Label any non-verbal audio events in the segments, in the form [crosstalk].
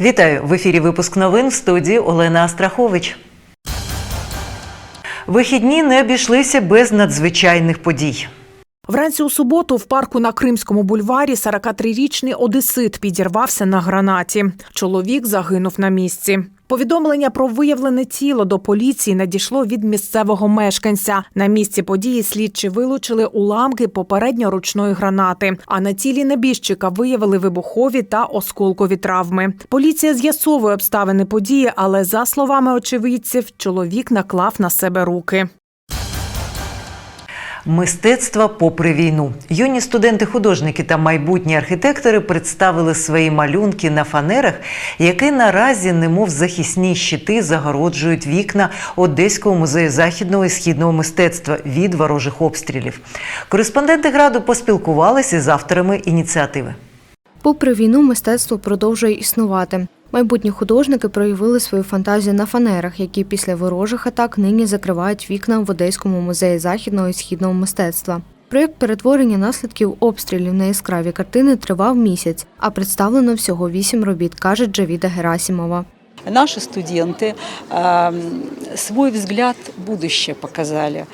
Вітаю в ефірі. Випуск новин в студії Олена Астрахович. Вихідні не обійшлися без надзвичайних подій. Вранці у суботу в парку на Кримському бульварі 43-річний одесит підірвався на гранаті. Чоловік загинув на місці. Повідомлення про виявлене тіло до поліції надійшло від місцевого мешканця. На місці події слідчі вилучили уламки попередньо ручної гранати. А на тілі небіжчика виявили вибухові та осколкові травми. Поліція з'ясовує обставини події, але за словами очевидців, чоловік наклав на себе руки. Мистецтва попри війну. Юні студенти-художники та майбутні архітектори представили свої малюнки на фанерах, які наразі, немов захисні щити, загороджують вікна Одеського музею західного і східного мистецтва від ворожих обстрілів. Кореспонденти граду поспілкувалися з авторами ініціативи. Попри війну, мистецтво продовжує існувати. Майбутні художники проявили свою фантазію на фанерах, які після ворожих атак нині закривають вікна в Одеському музеї західного і східного мистецтва. Проєкт перетворення наслідків обстрілів на яскраві картини тривав місяць, а представлено всього вісім робіт, каже Джавіда Герасімова. Наши студенты э, свой взгляд в будущее показали.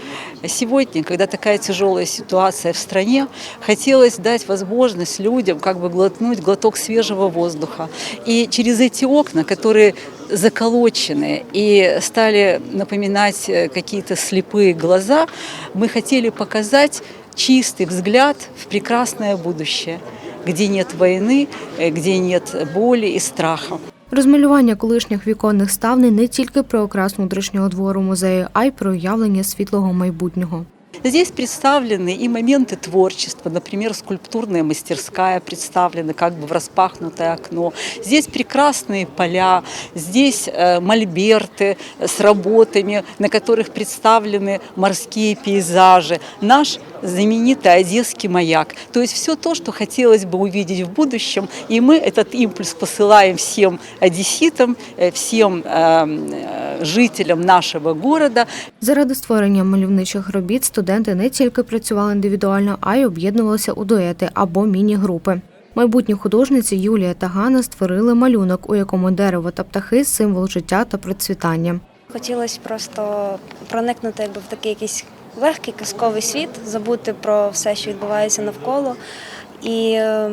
Сегодня, когда такая тяжелая ситуация в стране, хотелось дать возможность людям как бы глотнуть глоток свежего воздуха. И через эти окна, которые заколочены и стали напоминать э, какие-то слепые глаза, мы хотели показать чистый взгляд в прекрасное будущее, где нет войны, э, где нет боли и страха. Розмалювання колишніх віконних ставней не тільки про окрас внутрішнього двору музею, а й про уявлення світлого майбутнього. Здесь представлены и моменты творчества, например, скульптурная мастерская представлена как бы в распахнутое окно. Здесь прекрасные поля, здесь э, мольберты с работами, на которых представлены морские пейзажи. Наш знаменитый Одесский маяк. То есть все то, что хотелось бы увидеть в будущем, и мы этот импульс посылаем всем одесситам, э, всем э, э, жителям нашего города, Заради створення мальовничих робіт студенти не тільки працювали індивідуально, а й об'єднувалися у дуети або міні-групи. Майбутні художниці Юлія та Ганна створили малюнок, у якому дерево та птахи символ життя та процвітання. Хотілося просто проникнути якби, в такий якийсь легкий казковий світ, забути про все, що відбувається навколо, і е,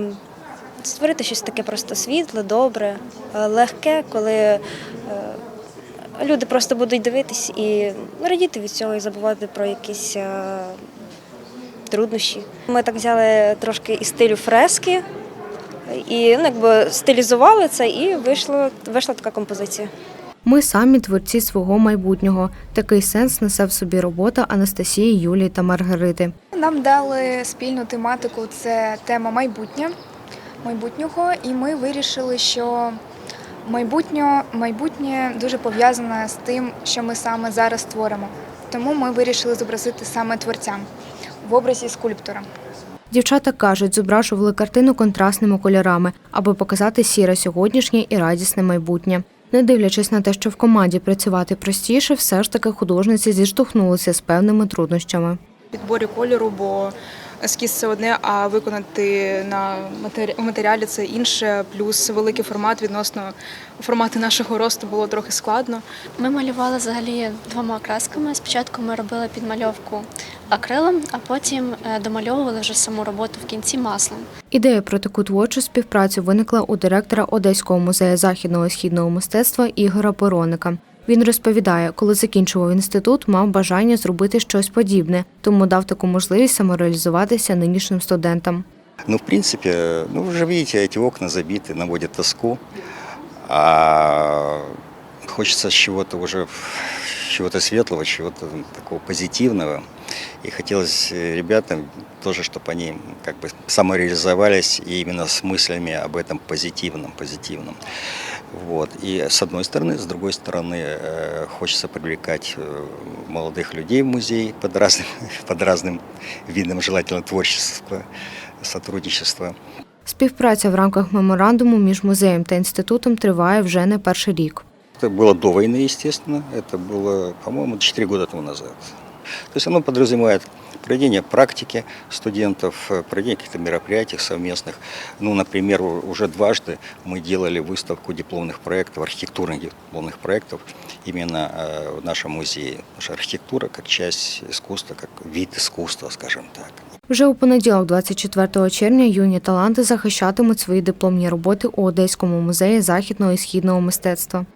створити щось таке просто світле, добре, е, легке, коли е, люди просто будуть дивитись і радіти від цього і забувати про якісь е, труднощі. Ми так взяли трошки із стилю фрески. І ну, якби стилізували це, і вийшло, вийшла така композиція. Ми самі творці свого майбутнього. Такий сенс несе в собі робота Анастасії, Юлії та Маргарити. Нам дали спільну тематику це тема майбутнє, майбутнього, і ми вирішили, що майбутнє, майбутнє дуже пов'язане з тим, що ми саме зараз творимо. Тому ми вирішили зобразити саме творця в образі скульптора. Дівчата кажуть, зображували картину контрастними кольорами, аби показати сіре сьогоднішнє і радісне майбутнє. Не дивлячись на те, що в команді працювати простіше, все ж таки художниці зіштовхнулися з певними труднощами. підборі кольору, бо ескіз це одне, а виконати на матері- матеріалі це інше. Плюс великий формат відносно формату нашого росту було трохи складно. Ми малювали взагалі двома красками. Спочатку ми робили підмальовку акрилом, а потім е, домальовували вже саму роботу в кінці маслом. Ідея про таку творчу співпрацю виникла у директора Одеського музею західного і східного мистецтва Ігора Пороника. Він розповідає, коли закінчував інститут, мав бажання зробити щось подібне, тому дав таку можливість самореалізуватися нинішнім студентам. Ну, в принципе, ну, вы же видите, эти окна забиты, наводят тоску. А хочется с чего-то уже, чего-то светлого, чего-то такого позитивного. И хотелось э, ребятам тоже, чтобы они как бы самореализовались и именно с мыслями об этом позитивном, позитивном. Вот. И с одной стороны, с другой стороны, э, хочется привлекать э, молодых людей в музей под разным, [laughs] под разным видом желательно творчества, сотрудничества. Співпраця в рамках меморандуму між музеєм та інститутом триває вже не перший рік. Это было до войны, естественно. Это было, по-моему, 4 года тому назад. То есть оно подразумевает проведение практики студентов, э, проведение каких-то мероприятий совместных. Ну, например, у- уже дважды мы делали выставку дипломных проектов, архитектурных дипломных проектов именно э, в нашем музее. Потому что архитектура как часть искусства, как вид искусства, скажем так. Вже у понеділок, 24 червня, юні таланти захищатимуть свої дипломні роботи у Одеському музеї західного і східного мистецтва.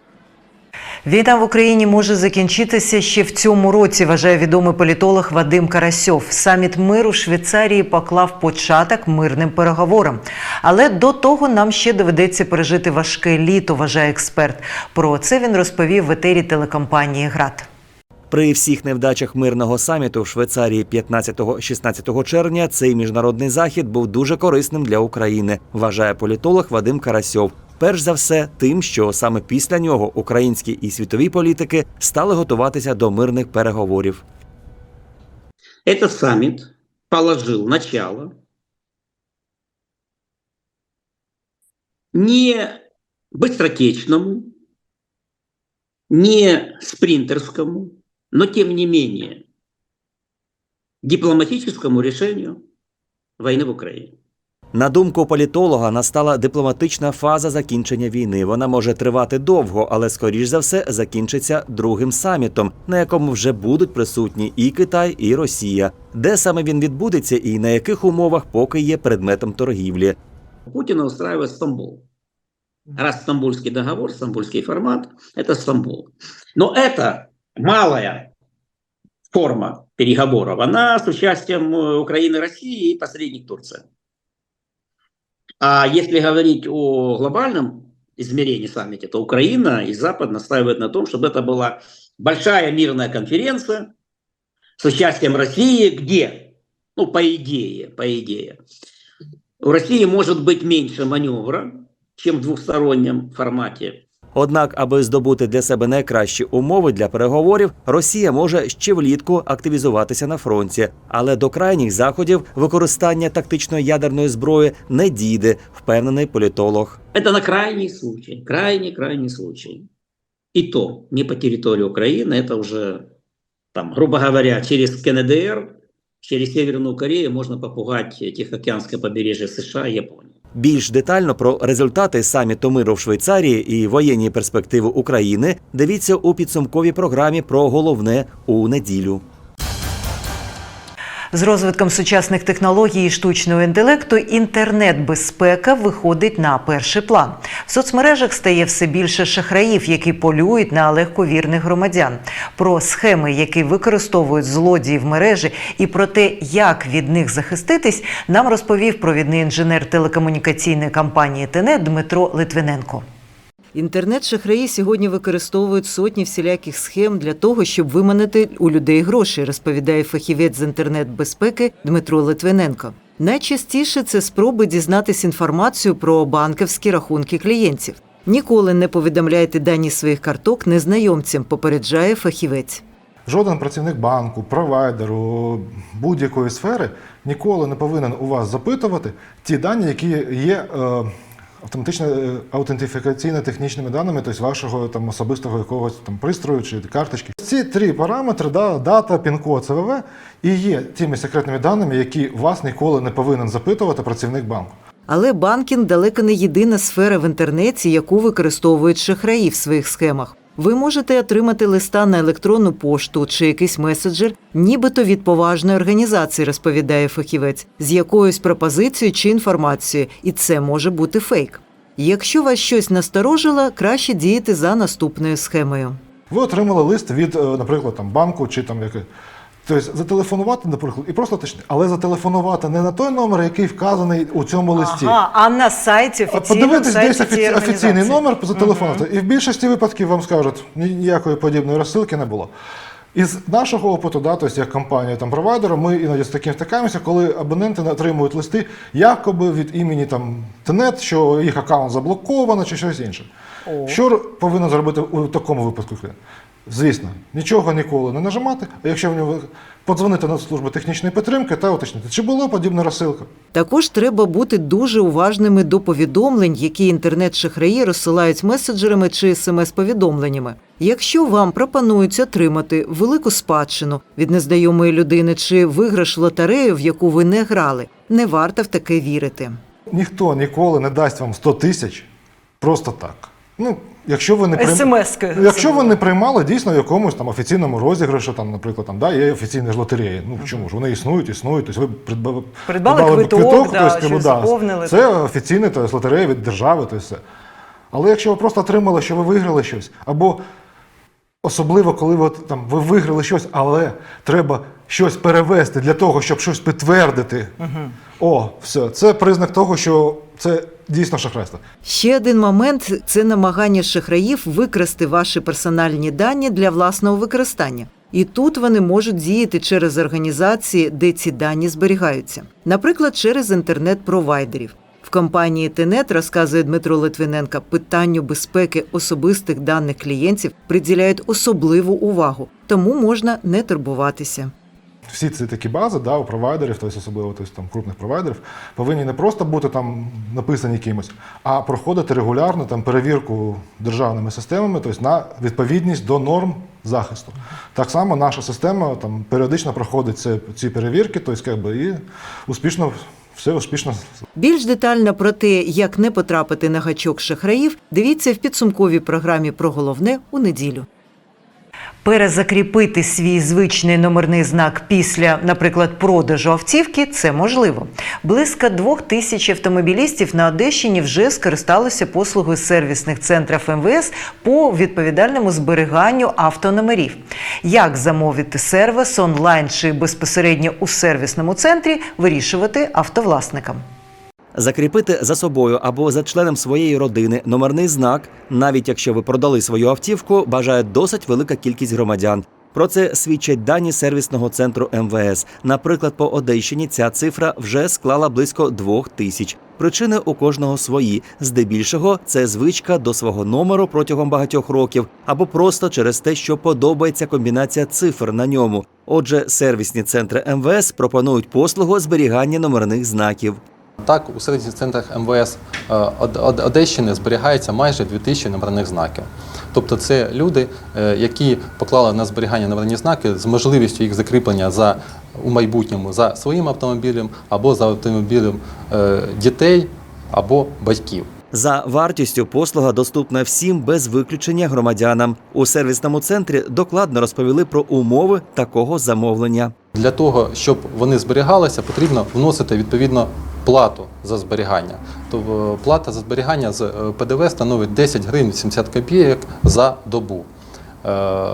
Війна в Україні може закінчитися ще в цьому році, вважає відомий політолог Вадим Карасьов. Саміт миру в Швейцарії поклав початок мирним переговорам. Але до того нам ще доведеться пережити важке літо, вважає експерт. Про це він розповів в етері телекомпанії ГРАД. При всіх невдачах мирного саміту в Швейцарії 15-16 червня цей міжнародний захід був дуже корисним для України, вважає політолог Вадим Карасьов Перш за все, тим, що саме після нього українські і світові політики стали готуватися до мирних переговорів. Этот саммит положил начало не быстротечному, не спринтерскому, но тем не менее дипломатическому решению войны в Украине. На думку політолога, настала дипломатична фаза закінчення війни. Вона може тривати довго, але скоріш за все закінчиться другим самітом, на якому вже будуть присутні і Китай, і Росія. Де саме він відбудеться і на яких умовах поки є предметом торгівлі. Путина устраивает Стамбул. Раз Стамбульский договор, Стамбульский формат – это Стамбул. Но это малая форма переговоров. Она с участием э, Украины, России и посредник Турции. А если говорить о глобальном измерении саммите, то Украина и Запад настаивают на том, чтобы это была большая мирная конференция с участием России, где, ну, по идее, по идее, у России может быть меньше маневра, чем в двухстороннем формате. Однак, аби здобути для себе найкращі умови для переговорів, Росія може ще влітку активізуватися на фронті, але до крайніх заходів використання тактичної ядерної зброї не дійде, впевнений політолог. Это на крайний случай, крайний-крайний случай. И то не по территории Украины, это уже, там, грубо говоря, через КНДР, через Северную Корею можно попугать Тихоокеанское побережье США и Японии. Більш детально про результати саміту миру в Швейцарії і воєнні перспективи України дивіться у підсумковій програмі про головне у неділю. З розвитком сучасних технологій і штучного інтелекту інтернет-безпека виходить на перший план. В соцмережах стає все більше шахраїв, які полюють на легковірних громадян. Про схеми, які використовують злодії в мережі, і про те, як від них захиститись, нам розповів провідний інженер телекомунікаційної компанії ТЕНЕТ Дмитро Литвиненко. Інтернет-шахраї сьогодні використовують сотні всіляких схем для того, щоб виманити у людей гроші, розповідає фахівець з інтернет-безпеки Дмитро Литвиненко. Найчастіше це спроби дізнатись інформацію про банківські рахунки клієнтів. Ніколи не повідомляйте дані своїх карток незнайомцям, попереджає фахівець. Жоден працівник банку, провайдеру, будь-якої сфери ніколи не повинен у вас запитувати ті дані, які є е, автоматично аутентифікаційна аутентифікаційно-технічними даними, тобто вашого там особистого якогось там пристрою чи карточки. Ці три параметри, да, дата, пін-код, ЦВВ, і є тими секретними даними, які вас ніколи не повинен запитувати працівник банку. Але банкінг далеко не єдина сфера в інтернеті, яку використовують шахраї в своїх схемах. Ви можете отримати листа на електронну пошту чи якийсь меседжер, нібито від поважної організації, розповідає фахівець, з якоюсь пропозицією чи інформацією, і це може бути фейк. Якщо вас щось насторожило, краще діяти за наступною схемою. Ви отримали лист від, е, наприклад, там, банку чи там яке. Тобто зателефонувати, наприклад, і просто точно, але зателефонувати не на той номер, який вказаний у цьому листі. Ага, а на сайті А подивитись десь офіці- офіційний номер, зателефонувати. І в більшості випадків вам скажуть, ніякої подібної розсилки не було. Із нашого опиту, да, тобто як компанія там провайдера, ми іноді з таким стикаємося, коли абоненти отримують листи якоби від імені там ТНЕТ, що їх аккаунт заблоковано чи щось інше. Що р- повинен зробити у такому випадку клієнт? Звісно, нічого ніколи не нажимати, а якщо в нього подзвонити на службу технічної підтримки та уточнити, чи була подібна розсилка. Також треба бути дуже уважними до повідомлень, які інтернет-шахраї розсилають меседжерами чи смс-повідомленнями. Якщо вам пропонують отримати велику спадщину від незнайомої людини чи виграш в лотерею, в яку ви не грали, не варто в таке вірити. Ніхто ніколи не дасть вам 100 тисяч просто так. Ну, якщо ви не прийм- СМС-ки. Якщо ви не приймали дійсно в якомусь там офіційному розіграшу, там, наприклад, там, да, є офіційні ж лотереї. Ну чому ж вони існують, існують. Тобто ви придбали, Придбали квиток, да, тобто, щось заповнили. Це офіційний тобто, лотерея від держави, то все. Але якщо ви просто отримали, що ви виграли щось, або особливо, коли ви, там, ви виграли щось, але треба щось перевести для того, щоб щось підтвердити. О, все, це признак того, що це дійсно шахрайство. Ще один момент це намагання шахраїв викрасти ваші персональні дані для власного використання. І тут вони можуть діяти через організації, де ці дані зберігаються, наприклад, через інтернет-провайдерів. В компанії Тенет, розказує Дмитро Литвиненко, питанню безпеки особистих даних клієнтів приділяють особливу увагу, тому можна не турбуватися. Всі ці такі бази да, у провайдерів, тобто особливо тобто, там, крупних провайдерів, повинні не просто бути там написані кимось, а проходити регулярно там, перевірку державними системами, тобто на відповідність до норм захисту. Так само наша система там, періодично проходить ці, ці перевірки, тобто, якби, і успішно, все успішно Більш детально про те, як не потрапити на гачок шахраїв, дивіться в підсумковій програмі про головне у неділю. Перезакріпити свій звичний номерний знак після, наприклад, продажу автівки це можливо. Близько двох тисяч автомобілістів на Одещині вже скористалися послугою сервісних центрів МВС по відповідальному зберіганню автономерів. Як замовити сервіс онлайн чи безпосередньо у сервісному центрі, вирішувати автовласникам. Закріпити за собою або за членом своєї родини номерний знак, навіть якщо ви продали свою автівку, бажає досить велика кількість громадян. Про це свідчать дані сервісного центру МВС. Наприклад, по Одещині ця цифра вже склала близько двох тисяч. Причини у кожного свої. Здебільшого це звичка до свого номеру протягом багатьох років, або просто через те, що подобається комбінація цифр на ньому. Отже, сервісні центри МВС пропонують послугу зберігання номерних знаків. Так, у сервісних центрах МВС е, Од- Од- Одещини зберігається майже 2000 номерних знаків. Тобто це люди, е, які поклали на зберігання номерні знаки з можливістю їх закріплення за у майбутньому за своїм автомобілем або за автомобілем е, дітей або батьків. За вартістю послуга доступна всім без виключення громадянам. У сервісному центрі докладно розповіли про умови такого замовлення. Для того, щоб вони зберігалися, потрібно вносити відповідно плату за зберігання. Тобто плата за зберігання з е, ПДВ становить 10 гривень 70 копійок за добу. Е,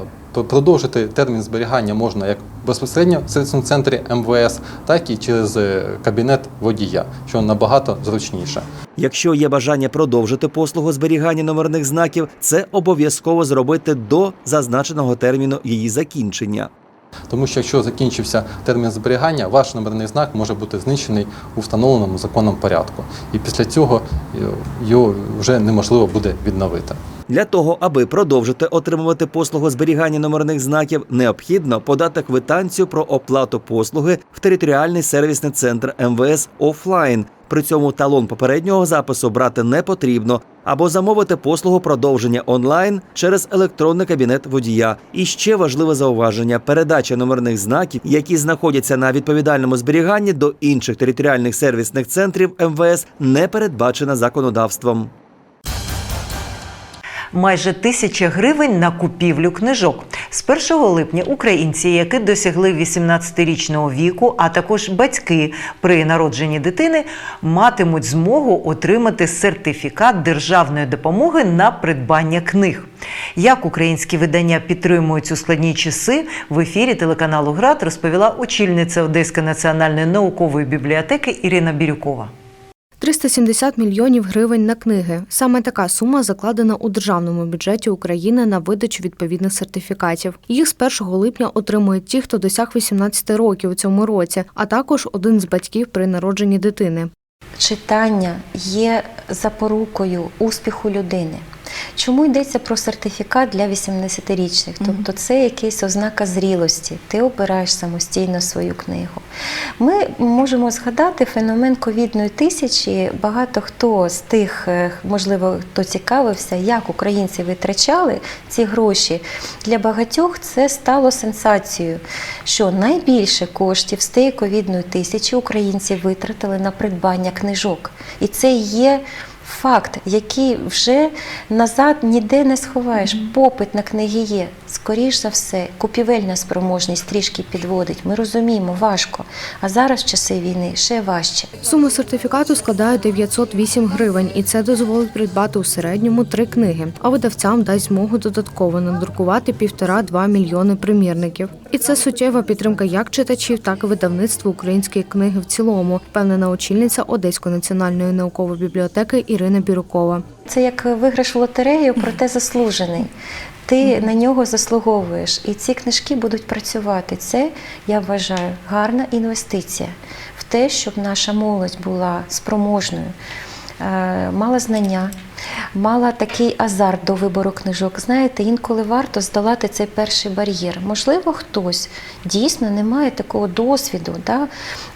Продовжити термін зберігання можна як безпосередньо в сервісному центрі МВС, так і через кабінет водія, що набагато зручніше. Якщо є бажання продовжити послугу зберігання номерних знаків, це обов'язково зробити до зазначеного терміну її закінчення. Тому що якщо закінчився термін зберігання, ваш номерний знак може бути знищений у встановленому законом порядку. І після цього е, його вже неможливо буде відновити. Для того, аби продовжити отримувати послугу зберігання номерних знаків, необхідно подати квитанцію про оплату послуги в територіальний сервісний центр МВС офлайн. При цьому талон попереднього запису брати не потрібно, або замовити послугу продовження онлайн через електронний кабінет водія. І ще важливе зауваження: передача номерних знаків, які знаходяться на відповідальному зберіганні до інших територіальних сервісних центрів МВС, не передбачена законодавством. Майже тисяча гривень на купівлю книжок. З 1 липня українці, які досягли 18-річного віку, а також батьки при народженні дитини, матимуть змогу отримати сертифікат державної допомоги на придбання книг. Як українські видання підтримують у складні часи, в ефірі телеканалу ГРАД розповіла очільниця Одеської національної наукової бібліотеки Ірина Бірюкова. 370 мільйонів гривень на книги. Саме така сума закладена у державному бюджеті України на видачу відповідних сертифікатів. Їх з 1 липня отримують ті, хто досяг 18 років у цьому році, а також один з батьків при народженні дитини. Читання є запорукою успіху людини. Чому йдеться про сертифікат для 18-річних? Тобто це якась ознака зрілості. Ти обираєш самостійно свою книгу. Ми можемо згадати феномен ковідної тисячі. Багато хто з тих, е, можливо, хто цікавився, як українці витрачали ці гроші. Для багатьох це стало сенсацією, що найбільше коштів з тієї ковідної тисячі українці витратили на придбання книжок. І це є факт, який вже назад ніде не сховаєш. Попит на книги є. Скоріш за все, купівельна спроможність трішки підводить. Ми розуміємо, важко. А зараз в часи війни ще важче. Сума сертифікату складає 908 гривень, і це дозволить придбати у середньому три книги. А видавцям дасть змогу додатково надрукувати півтора-два мільйони примірників. І це суттєва підтримка як читачів, так і видавництва української книги в цілому, впевнена очільниця Одеської національної наукової бібліотеки Ірина Бірукова. Це як виграш в лотерею, проте заслужений. Ти на нього заслуговуєш, і ці книжки будуть працювати. Це я вважаю гарна інвестиція в те, щоб наша молодь була спроможною, е, мала знання, мала такий азарт до вибору книжок. Знаєте, інколи варто здолати цей перший бар'єр. Можливо, хтось дійсно не має такого досвіду да,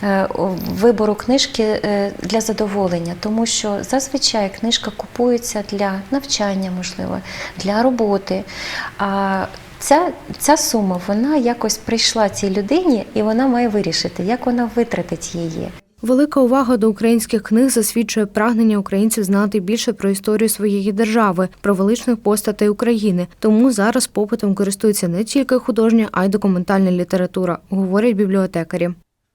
е, вибору книжки е, для задоволення, тому що зазвичай книжка купується для навчання, можливо, для роботи. А Ця, ця сума вона якось прийшла цій людині, і вона має вирішити, як вона витратить її. Велика увага до українських книг засвідчує прагнення українців знати більше про історію своєї держави, про величних постатей України. Тому зараз попитом користується не тільки художня, а й документальна література, говорять бібліотекарі.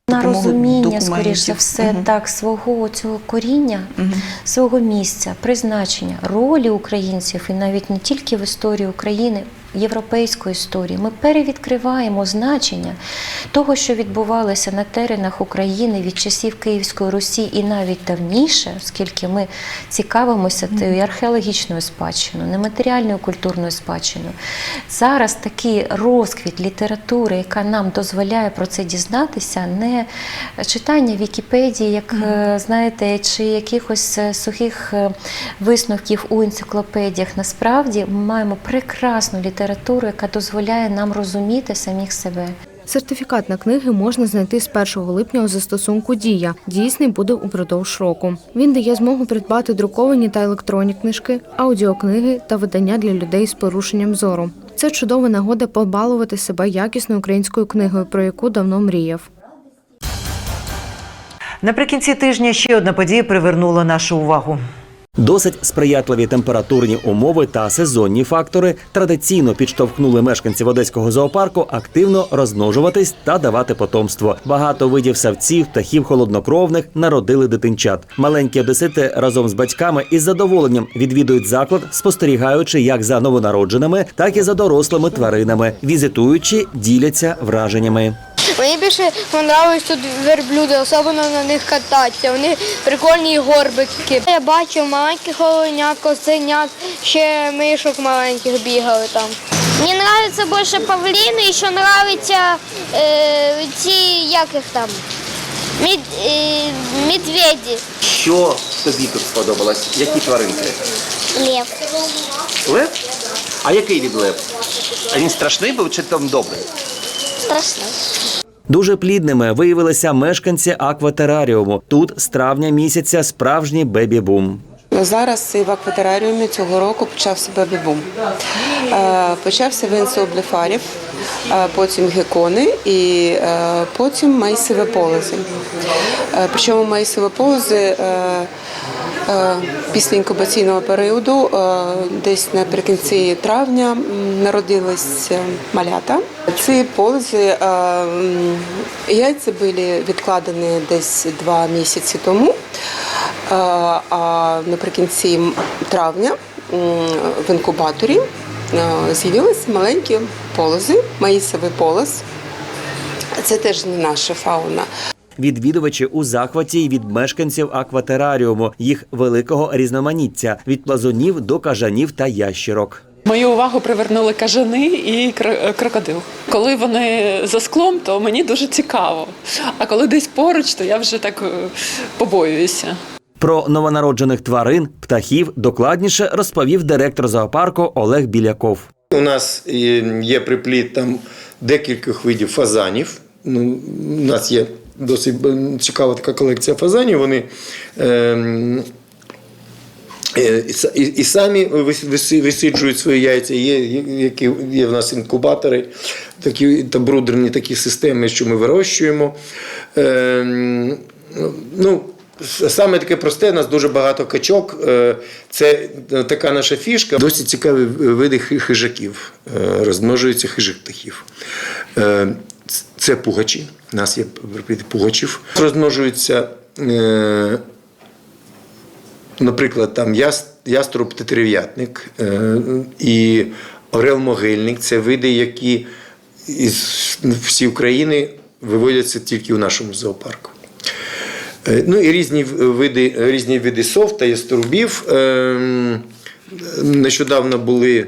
На розуміння, скоріш за все, Мгм. так, свого цього коріння, Мгм. свого місця, призначення, ролі українців, і навіть не тільки в історії України, європейської історії. Ми перевідкриваємо значення того, що відбувалося на теренах України від часів Київської Русі і навіть давніше, оскільки ми цікавимося тією археологічною спадщиною, нематеріальною культурною спадщиною. Зараз такий розквіт літератури, яка нам дозволяє про це дізнатися, не читання Вікіпедії, як е, знаєте, чи якихось е, сухих е, висновків у енциклопедіях. Насправді ми маємо прекрасну літературу, яка дозволяє нам розуміти самих себе. Сертифікат на книги можна знайти з 1 липня у застосунку Дія. Дійсний буде упродовж року. Він дає змогу придбати друковані та електронні книжки, аудіокниги та видання для людей з порушенням зору. Це чудова нагода побалувати себе якісною українською книгою, про яку давно мріяв. Наприкінці тижня ще одна подія привернула нашу увагу. Досить сприятливі температурні умови та сезонні фактори традиційно підштовхнули мешканців одеського зоопарку активно розмножуватись та давати потомство. Багато видів савців, птахів холоднокровних народили дитинчат. Маленькі одесити разом з батьками із задоволенням відвідують заклад, спостерігаючи як за новонародженими, так і за дорослими тваринами. Візитуючи, діляться враженнями. Мені більше подобались тут верблюди, особливо на них кататися. Вони прикольні горбики. Я бачив маленьких оленят, козенят, ще мишок маленьких бігали там. Мне нравятся больше павлины, еще нравятся э, ті, як їх там, мед, э, медведі. Що тобі тут сподобалось? Які тваринки? Лев. Лев? А який від лев? А він страшний був чи там добрий? Страшно. Дуже плідними виявилися мешканці акватераріуму. Тут з травня місяця справжній бебі-бум. Зараз в акватераріумі цього року почався бебі-бум. Е, Почався він з обліфарів, е, потім гекони і е, потім мейсові полози. Причому мейсові полози після інкубаційного періоду, е, десь наприкінці травня, народились е, малята. Ці полози е, яйця були відкладені десь два місяці тому. Е, А наприкінці травня в інкубаторі е, з'явилися маленькі полози, маїсовий полоз. Це теж не наша фауна. Відвідувачі у захваті й від мешканців акватераріуму, їх великого різноманіття від плазунів до кажанів та ящірок. Мою увагу привернули кажани і кро- крокодил. Коли вони за склом, то мені дуже цікаво. А коли десь поруч, то я вже так е, побоююся. Про новонароджених тварин, птахів докладніше розповів директор зоопарку Олег Біляков. У нас є припліт там декількох видів фазанів. Ну, у нас є досить е, цікава така колекція фазанів. Вони ем, е, і, і, самі вис- виси- висиджують свої яйця. Є, які, є в нас інкубатори, такі та брудерні такі системи, що ми вирощуємо. Ем, ну, Саме таке просте, у нас дуже багато качок. Е, Це така наша фішка. Досить цікаві види хижаків. Е, Розмножуються хижих птахів. Це пугачі. У нас є пугачів. Розмножуються, е, наприклад, там яструб тетерев'ятник е, і орел-могильник. Це види, які із всі України виводяться тільки у нашому зоопарку. Е, Ну і різні види, різні види сов та яструбів. Нещодавно були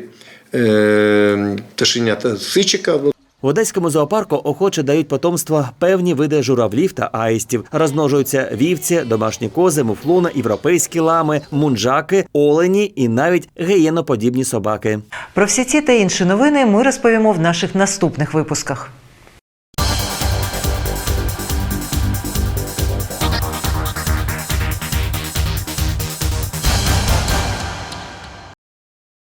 пташенята сичика. В одеському зоопарку охоче дають потомство певні види журавлів та аїстів. Розмножуються вівці, домашні кози, муфлони, європейські лами, мунджаки, олені і навіть гієноподібні собаки. Про всі ці та інші новини ми розповімо в наших наступних випусках.